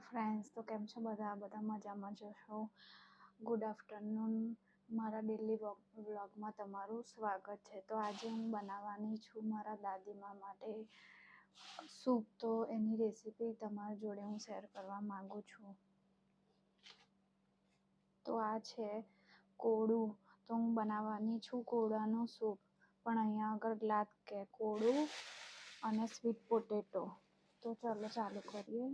Friends તો કેમ છો? બધા બધા મજામાં જશો ગુડ આફ્ટરનૂન મારા ડેલી વ્લોગમાં તમારું સ્વાગત છે. તો આજે હું બનાવવાની છું મારા દાદીમા માટે સૂપ તો એની રેસીપી તમારા જોડે હું શેર કરવા માગું છું. તો આ છે કોળું. તો હું બનાવવાની છું કોળાનો સૂપ પણ અહીંયા આગળ ગ્લાસ કે કોળું અને સ્વીટ પોટેટો તો ચાલો ચાલુ કરીએ.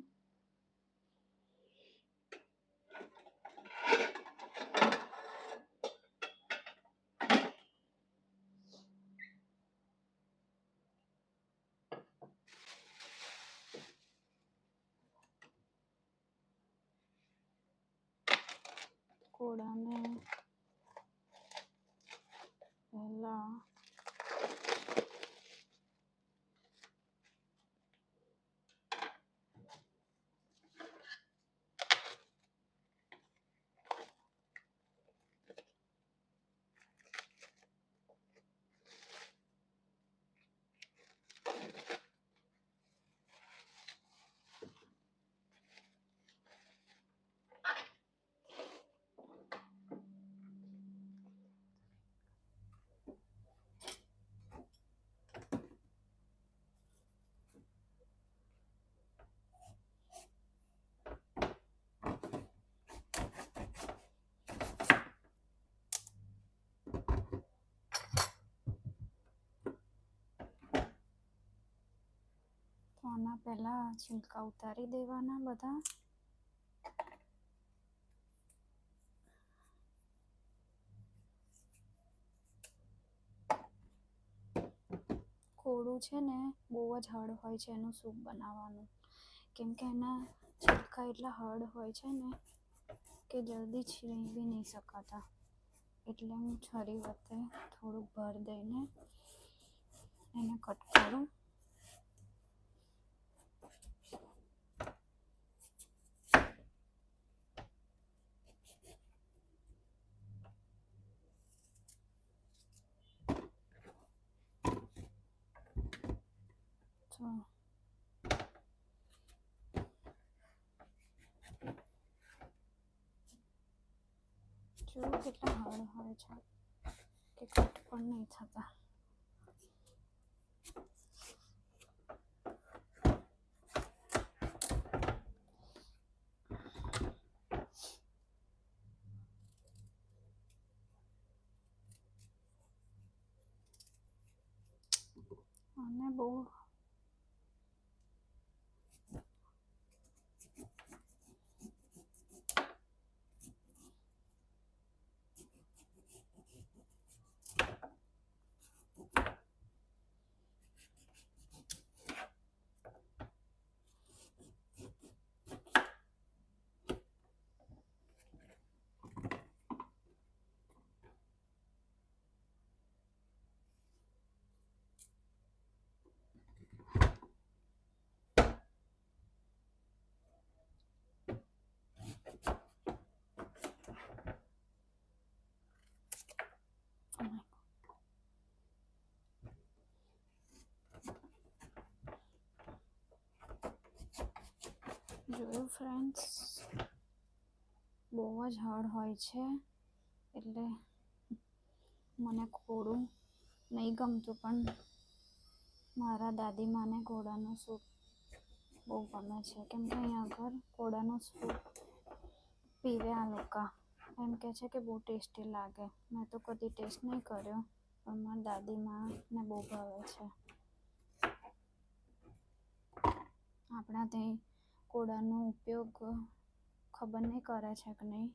કોળાને પહેલાં તો આના પહેલાં છિલકા ઉતારી દેવાના બધા. કોળું છે ને બહુ જ હળ હોય છે એનું સૂપ બનાવવાનું. કેમ કે એના છિલકા એટલા હળ હોય છે ને કે જલ્દી છીણી બી નહીં શકાતા. એટલે હું છરી વખતે થોડુંક ભર દઈને એને કટ કરું તો જો કેટલા હાર્ડ હોય છે કે કટ પણ નહીં થતા અને બહુ oh જોયું ફ્રેન્ડ્સ બહુ જ હાર્ડ હોય છે, એટલે મને કોળું નહીં ગમતું, પણ મારા દાદીમાને ઘોડાનો સૂપ બહુ ગમે છે. કેમ કે અહીંયા આગળ ઘોડાનો સૂપ પીવે આ લોકો. એમ કહે છે કે બહુ ટેસ્ટી લાગે. મેં તો કદી ટેસ્ટ નહીં કર્યો, પણ મારા દાદીમાને બહુ ભાવે છે. આપણા ત્યાં કોળાનો ઉપયોગ ખબર નહીં કરે છે કે નહીં?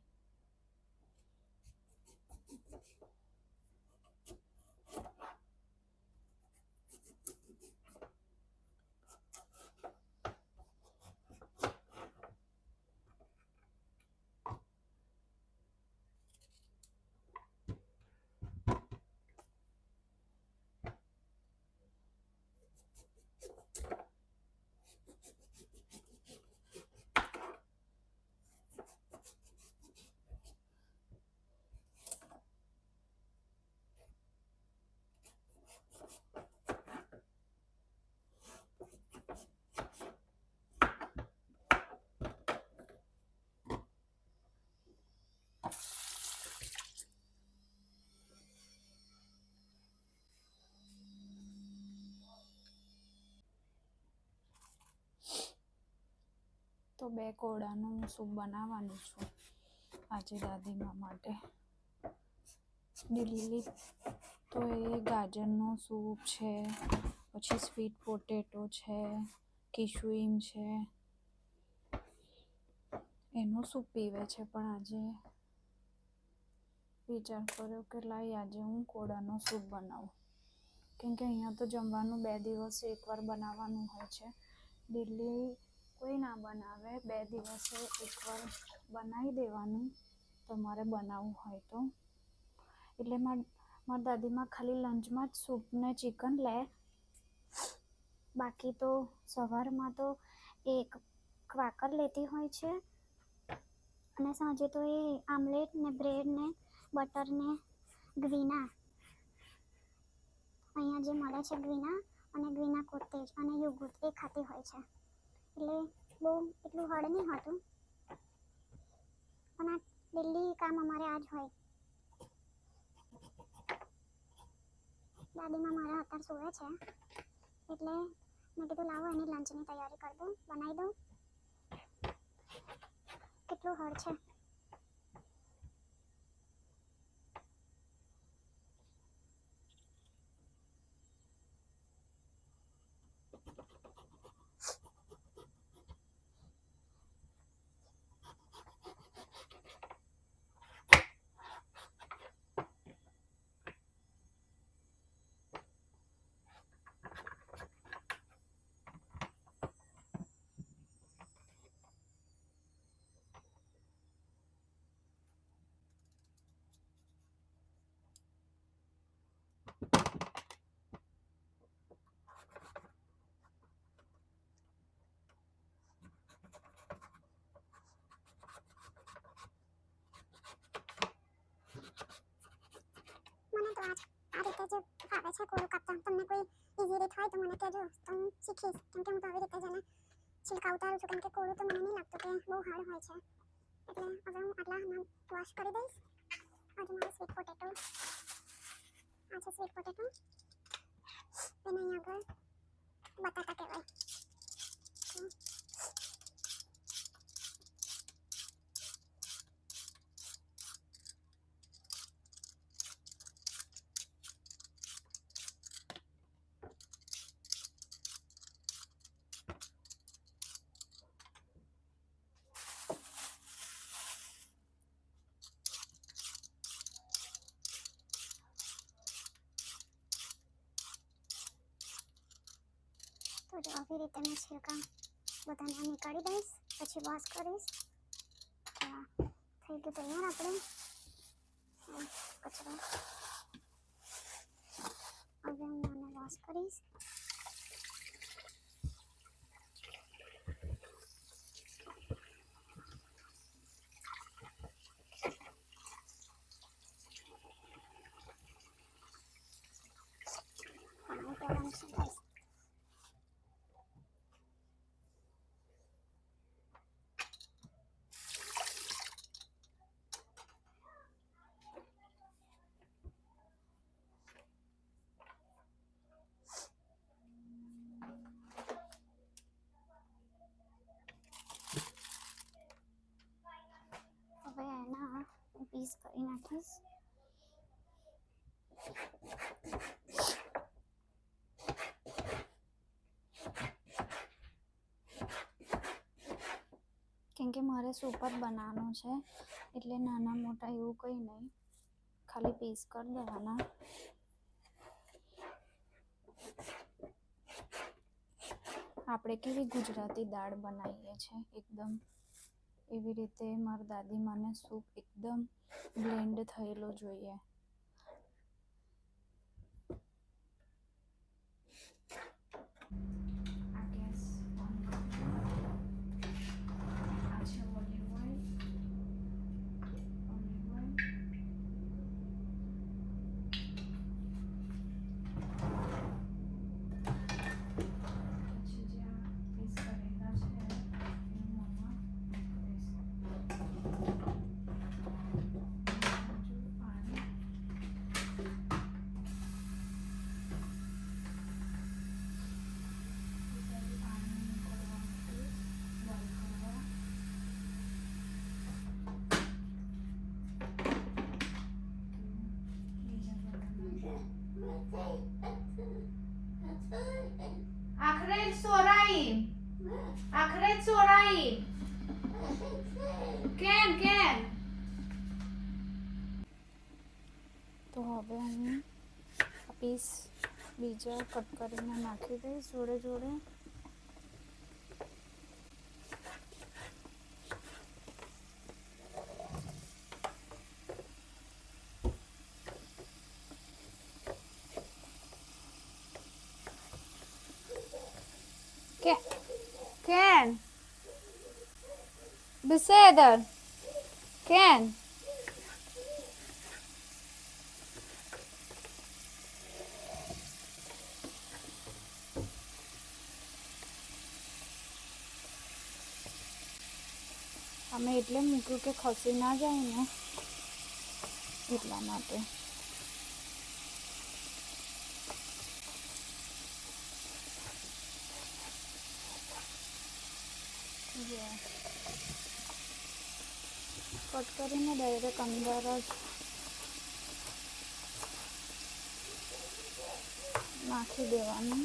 બે કોળાનું સૂપ બનાવવાનું છું આજે દાદીમા માટે. દિલ્હી તો એ ગાજરનો સૂપ છે, પછી સ્વીટ પોટેટો છે કિશુઈમ છે. એનું સૂપ પીવે છે, પણ આજે વિચાર કર્યો કે લાઈ આજે હું કોળાનો સૂપ બનાવું. કેમ કે અહીંયા તો જમવાનું બે દિવસ એકવાર બનાવવાનું હોય છે. દિલ્હી કોઈ ના બનાવે, બે દિવસે એકવાર બનાવી દેવાનું તમારે બનાવવું હોય તો. એટલે માર દાદીમાં ખાલી લંચમાં જ સૂપ ને ચિકન લે. બાકી તો સવારમાં તો એક ક્વાકર લેતી હોય છે. અને સાંજે તો એ આમલેટ ને બ્રેડ ને બટર ને ગ્વીના અહીંયા જે મળે છે ગ્વીના અને ગ્વીના કોટેજ અને યોગુર્ટ એ ખાતી હોય છે. એટલે બહુ એટલું હળ નહીં હોતું. પણ આ ડેલી કામ અમારે આ જ હોય. દાદીમાં મારા અત્યારે સૂવે છે. એટલે મેં કીધું લાવો એની લંચની તૈયારી કરી દઉં, બનાવી દઉં. કેટલું હળ છે મને તો આ આ રીતે જ ફાવે છે કોરું કાપતા તમને કોઈ ઈઝી રીત હોય તો મને કહેજો તો હું શીખીશ કેમ કે હું તો આવી રીતે જ એને છિલકા ઉતારું છું કેમ કે કોરું તો મને નહીં લાગતું કે બહુ હાર્ડ હોય છે એટલે હવે હું આટલા હમણાં વોશ કરી દઈશ આજે મારે સ્વીટ પોટેટો આ છે સ્વીટ પોટેટો એને અહીંયા આગળ બટાટા કહેવાય તો તો જો આવી છિલકા બધાને નીકાળી દઈશ, પછી વોશ કરીશ. થઈ ગયું તૈયાર આપણે. કચરો હવે હું આને વોશ કરીશ. Thank પીવાનું છે guys. હવે એના હું કરી કેમ કે મારે સુપર બનાવવાનો છે, એટલે નાના મોટા એવું કંઈ નહીં. ખાલી પીસ કરી દેવાના. આપણે કેવી ગુજરાતી દાળ બનાવીએ છીએ, એકદમ. એવી રીતે મારા દાદી માને સૂપ એકદમ બ્લેન્ડ થયેલો જોઈએ. બીજા कट कर नाखी દઈશ जोड़े जोड़े Can. Beseder. Can. એટલે મૂક્યું કે ખસી ના જાય ને એટલા માટે. કટ કરીને ડાયરેક્ટ અંદર જ નાખી દેવાનું.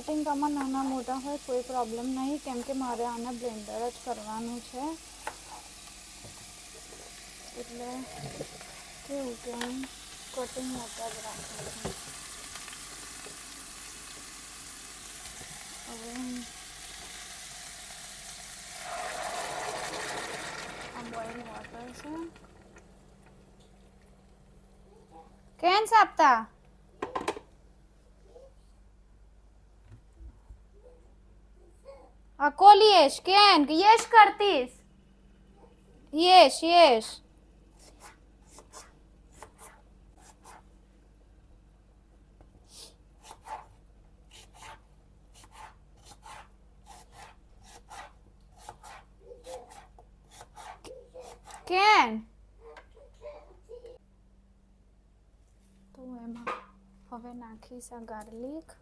કટિંગ આમાં નાના મોટા હોય, કોઈ પ્રોબ્લેમ નહીં, કેમ કે મારે આને બ્લેન્ડર જ કરવાનું છે. એટલે કેવું કે કટિંગ મોટા જ રાખું છું. હવે આ બોઇલ વોટર છે. કેન્સ સાપતા Acolo ești, Ken, ești cartis. Ești, ești. Ken. Tu, Emma, avem aqui essa garlic.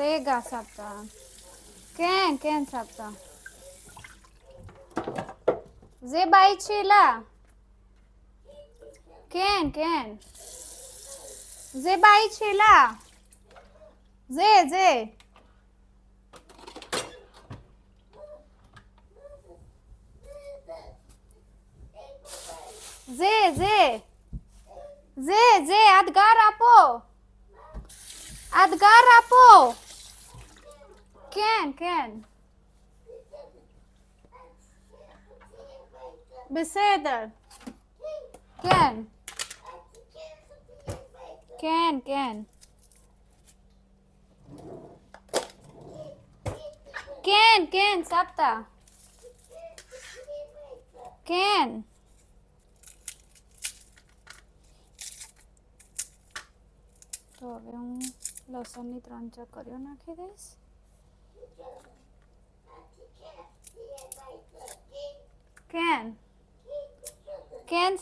Rega sapta. Ken, ken sapta. Ze bai chila. Ken, ken. Ze bai chila. Ze, ze. ઝે ઝે ઝે ઝે આદગાર આપો આદગાર આપો Can, can. Beseder. Can. Can, can. Can, can, Sapta. Can. તો હવે હું લસણની ત્રણ ચક્કરીઓ નાખી દઈશ કેન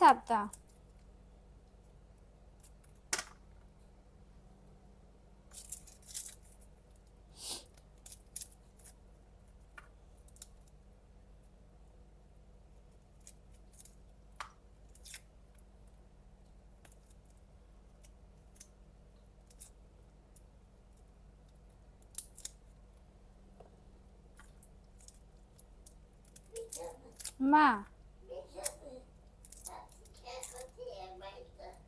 Ma?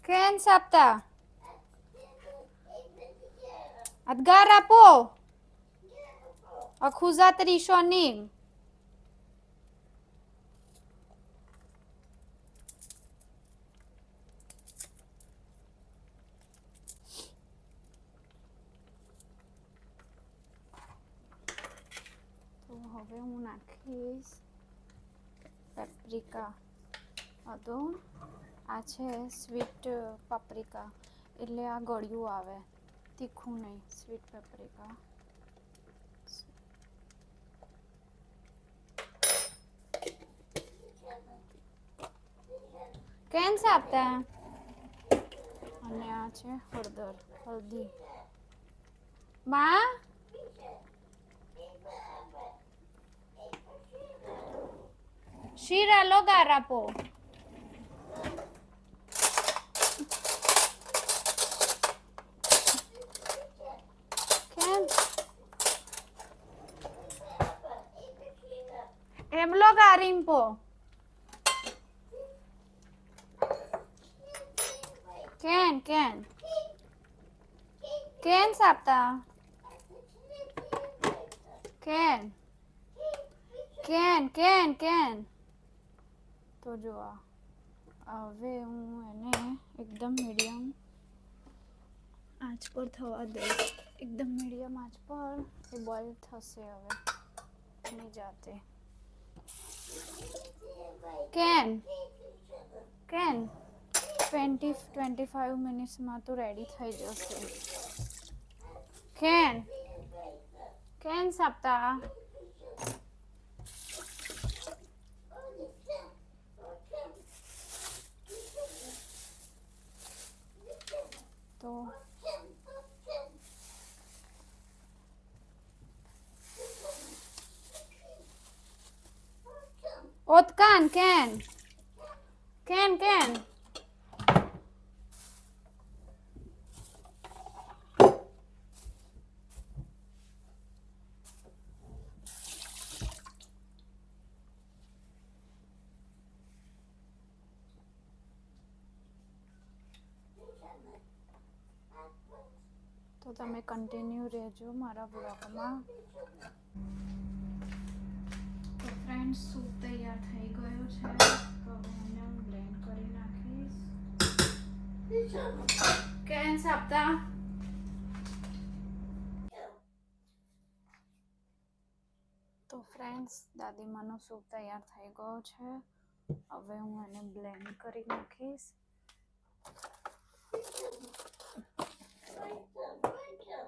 Ken sapta. At po. Akhuza trishonim. Então, vou ver um na. Paprika હતો આ છે સ્વીટ પાપ્રિકા એટલે આ ગળ્યું આવે તીખું નહીં સ્વીટ પેપ્રિકા કેમ સાપતા અને આ છે હળદર હળદી બા શીરા લોગાર આપો કેમ એમ લોગા રીમ્પો કેન કેન કેન સાપતા કેન કેન કેન કેન તો જો આ હવે હું એને એકદમ મીડિયમ આંચ પર થવા દઈશ એકદમ મીડિયમ આંચ પર એ બોઇલ થશે હવે એની જાતે કેન કેન ટ્વેન્ટી ટ્વેન્ટી ફાઇવ મિનિટ્સમાં તો રેડી થઈ જશે કેન કેન સાપ્તા તો Otkan, Ken. Ken, Ken. તો તમે કન્ટિન્યુ રહેજો મારા બ્લોગમાં તો ફ્રેન્ડ્સ સૂપ તૈયાર થઈ ગયો છે. તો એને હું બ્લેન્ડ કરી નાખીશ. કેમ સાપતા તો ફ્રેન્ડ્સ દાદીમાનો સૂપ તૈયાર થઈ ગયો છે. હવે હું એને બ્લેન્ડ કરી નાખીશ. તો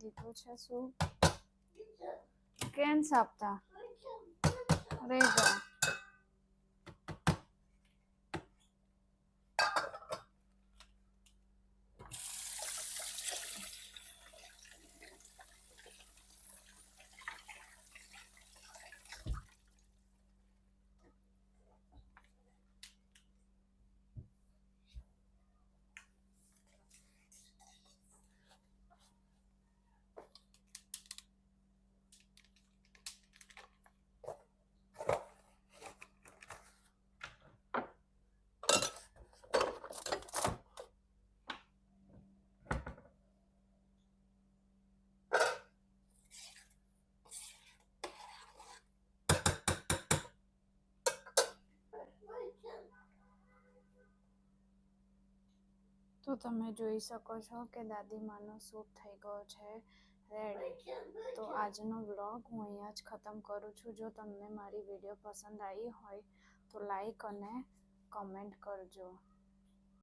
દીધું છે શું? કેમ સાપતા રેગા તો તમે જોઈ શકો છો કે દાદીમાનો સૂટ થઈ ગયો છે. રેડી તો આજનો વ્લોગ હું અહીંયા જ ખતમ કરું છું. જો તમને મારી વીડિયો પસંદ આવી હોય તો લાઈક અને કમેન્ટ કરજો.